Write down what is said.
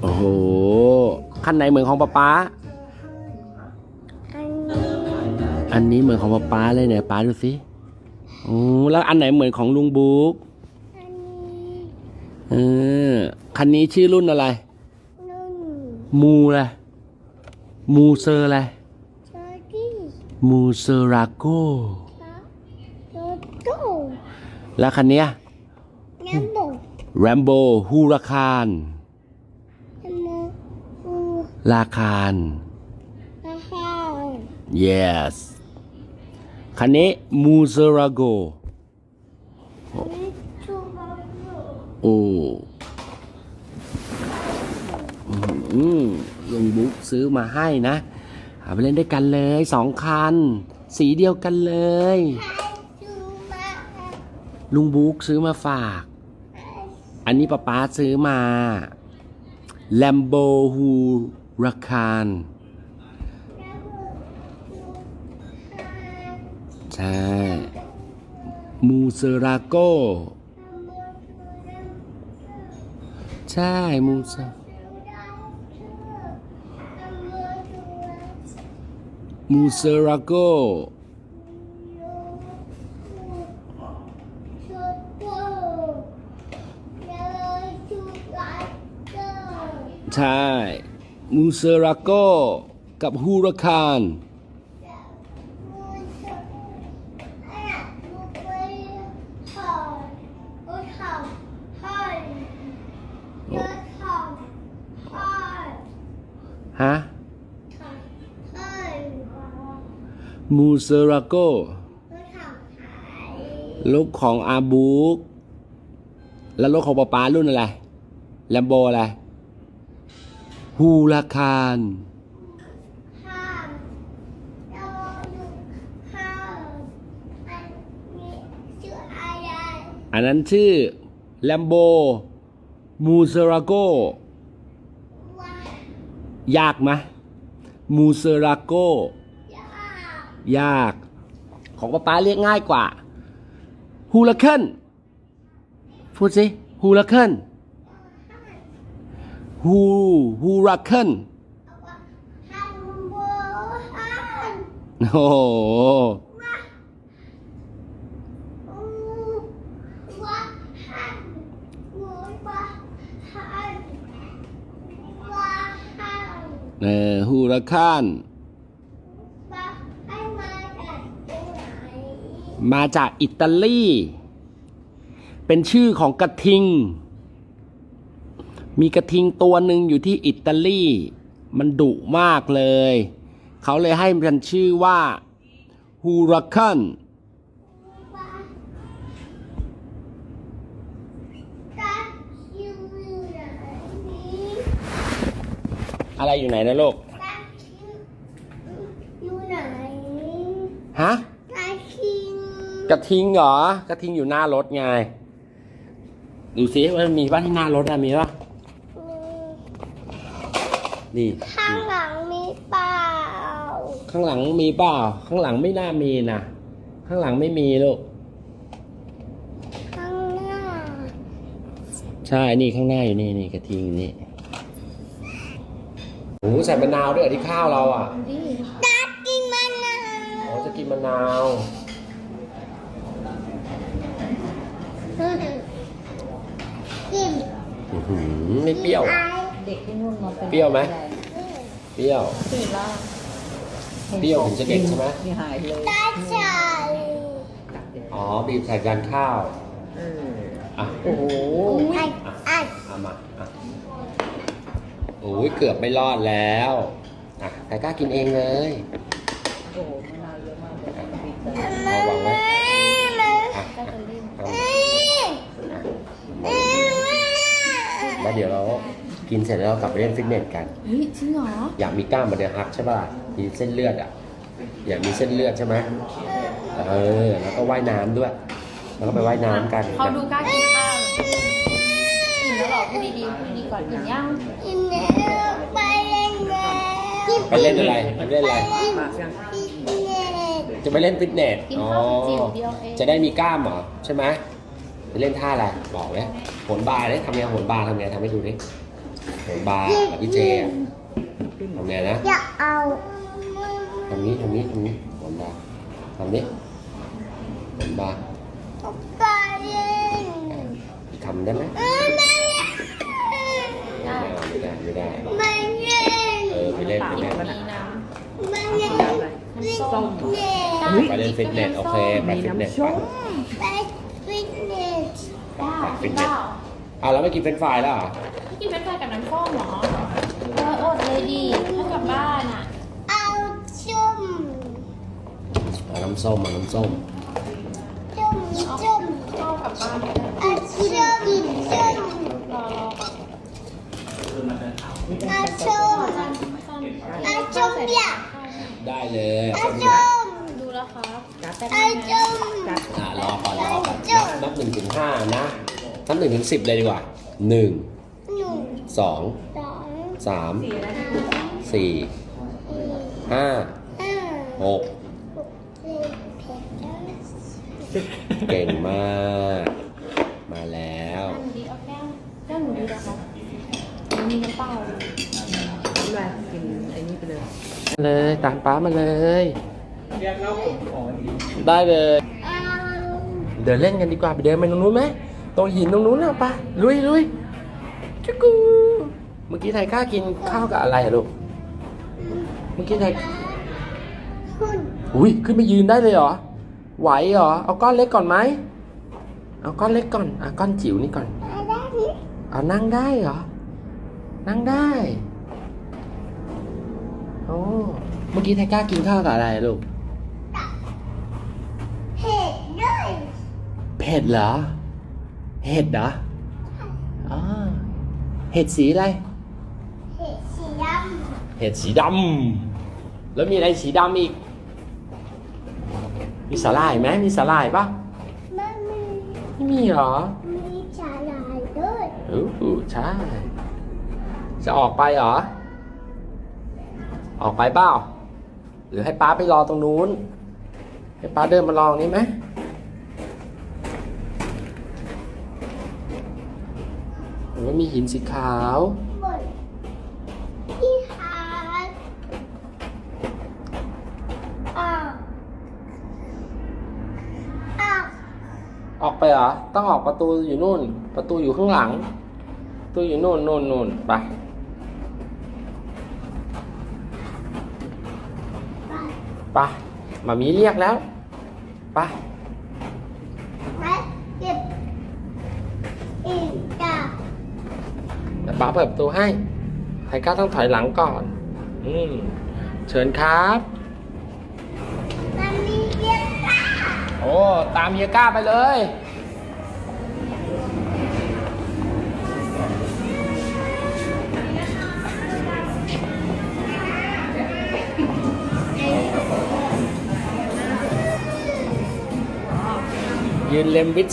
โอ้โหคันไหนเหมือนของป๊าป๊าอันนี้อันนี้เหมือนของป๊าป๊าเลยเนี่ยป๊าดูสิโอ้แล้วอันไหนเหมือนของลุงบุ๊กอันนี้เออคันนี้ชื่อรุ่นอะไร นุ่นมูอะไรมูเซอร์อะไรเชอร์กี้มูเซอราโกครับโตโต้แล้วคันเนี้ยน้ำบกแรมโบฮูราคานน้ำมูอู ลาคานราคา yes คันนี้มูเซอราโกอันนี้ชูบอลลูโอ้อืมลุงบุ๊กซื้อมาให้นะเอาไปเล่นด้วยกันเลยสองคัน สีเดียวกันเลยชูมาลุงบุ๊กซื้อมาฝาก อันนี้ป๊าป๊าซื้อมา Lambo h u r a c a n ใช่มูเซราโกใช่มูเซมูเซราโกใช่ มูเซราโกกับฮูราคานฮะมูเซราโกรถของอาบูก แล้วรถของป๊าป๊ารุ่นอะไรแลมโบอะไร ฮูราคานอันนั้นชื่อแลมโบมูเซราโกยากไหมมูเซราโกยาก ของป๊าป๊าเรียกง่ายกว่าฮูลาเคินพูดสิฮูลาเคิน ฮูฮูราเคนโอ้โหเออฮูราคานมาจากอิตาลี เป็นชื่อของกระทิง มีกระทิงตัวหนึ่งอยู่ที่อิตาลี มันดุมากเลย เขาเลยให้มันชื่อว่าฮูราคันอะไรอยู่ไหนนะลูกอยู่ไหนฮะตาคิงกระทิงเหรอ กระทิงอยู่หน้ารถไง ดูสิว่ามันมีบ้านที่หน้ารถอะมีปะ นี่ ข้างหลังมีเปล่า ข้างหลังมีเปล่า ข้างหลังไม่น่ามีนะ ข้างหลังไม่มีลูก ข้างหน้า ใช่ นี่ข้างหน้าอยู่นี่นี่กระทิงอยู่นี่โอ้โหใส่มะนาวด้วยเหรอที่ข้าวเราอะตากินมันนะโอ้จะกินมะนาว กินอื้อหือไม่เปรี้ยว ไอ เด็กที่นู่นมาเป็นเปรี้ยวไหม เปรี้ยว เปรี้ยวแล้วเปรี้ยวถึงจะเด็กใช่ไหมไม่หายเลยตาใส่อ๋อ บีบใส่จานข้าว เอออะโอ้โหไอไอเอามาอะโอ้ยเกือบไม่รอดแล้ว อะไก่กล้ากินเองเลยโอ้โหมะนาวเยอะมากเลยบีบใส่เอาวางไว้อะก็จะรีบ เอาแล้วเดี๋ยวเรา กินเสร็จแล้วเรากลับไปเล่นฟิตเนสกัน เฮ้ยจริงเหรออยากมีกล้ามมาเดียวฮักใช่ป่ะมีเส้นเลือดอะ อยากมีเส้นเลือดใช่ไหมเออ แล้วก็ว่ายน้ำด้วย แล้วก็ไปว่ายน้ำกันเขาดูกล้ากินข้าวอิ่มแล้วเหรอพูดดีๆพูดดีๆก่อนอิ่มยังกินแล้วไปเล่นแล้วไปเล่นอะไรไปเล่นอะไรปากยังฟิตเนสจะไปเล่นฟิตเนสกินอ๋อข้าวจิ๋วเดียวเองจะได้มีกล้ามเหรอใช่ไหมไปเล่นท่าอะไร บอกเลยโหนบาร์เลยทำไงโหนบาร์ทำไงทำให้ดูดิ เหมือนบาร์กับพี่เจอะทำไงนะอยากเอาทำนี้ทำนี้ทำนี้เหมือนบาร์ทำนี้เหมือนบาร์ไปเล่นอีกคำได้ไหมเออไม่ไม่ได้ไม่ได้ไม่ได้ไม่เล่นเออไปเล่นไปเล่นมีน้ไม่เล่นอะไรเล่นส้มเล่นเฮ้ยไปเล่นฟิตเนสโอเคไปฟิตเนสมีน้ำส้มไปฟิตเนสไปฟิตเนส อะแล้วไม่กินเฟรนช์ฟรายแล้วเหรอำไม่กินเป็นไฟกับน้ำส้มเหรอ เอออดเลยดิถ้ากลับบ้านอะ เอาชุ่มเอาน้ำส้มมาน้ำส้มชุ่มชุ่มเข้ากลับบ้านไม่ได้เอาชุ่มชุ่มรอรอก่อนเอาชุ่มเอาชุ่มอยากได้เลยเอาชุ่มดูแล้วครับจัดแป๊บเอานึงชุ่มจัดอะรอก่อนรอก่อนนับนับหนึ่งถึงห้านะ นับหนึ่งถึงสิบเลยดีกว่าหนึ่งหนึ่งสองสองสามสีอะไรนะสี่สี่ห้าห้าหกหกเจ็ดแปดเก้าสิบเก่งมาก มาแล้วหนูดีเอาแก้วแก้วหนูดีนะคะมันมีน้ำเปล่าทำอะไรกินไอ้นี่ไปเลยเลยตามป้ามาเลย ได้เลยเอาเดินเล่นกันดีกว่าไปเดินไปตรงนู้นไหม ตรงหินตรงนู้นน่ะปะลุยลุยจุกูเมื่อกี้ไทยกล้ากินข้าวกับอะไรอะลูกเมื่อกี้ไทยหุ่นอุ้ยขึ้นไปยืนได้เลยเหรอไหวเหรอเอาก้อนเล็กก่อนไหมเอาก้อนเล็กก่อนอะก้อนจิ๋วนี่ก่อนอะไรนี่เอานั่งได้เหรอนั่งได้โอ้เมื่อกี้ไทยกล้ากินข้าวกับอะไรลูกเห็ดด้วยเผ็ดเหรอ เห็ดเหรออ๋อเห็ดสีอะไร เห็ดสีดเห็ดสีดำแล้วมีอะไรสีดำอีก มีสาหร่ายไหมมีสาหร่ายปะำมันมีไม่มีเหรอมีฉลายด้วยอู้หูใช่ จะออกไปเหรอ ออกไปเปล่า หรือให้ป้าไปรอตรงนู้น ให้ป้าเดินมาลองนี้ไหม หรือว่ามีหินสีขาวบนที่หาดอ้าวอ้าวออกไปเหรอ ต้องออกประตูอยู่นู่น ประตูอยู่ข้างหลัง ประตูอยู่นู่นนู่นนู่นไป ไปไปมามีเรียกแล้ว ไป แม่เก็บอีกจ้ะ เดี๋ยว ป้าเปิดประตูให้ไทก้าต้องถอยหลังก่อน อืมเชิญครับมันมีเยอะจ้ะโอ้ตามเฮียก้าไปเลยยืนเล็มวิท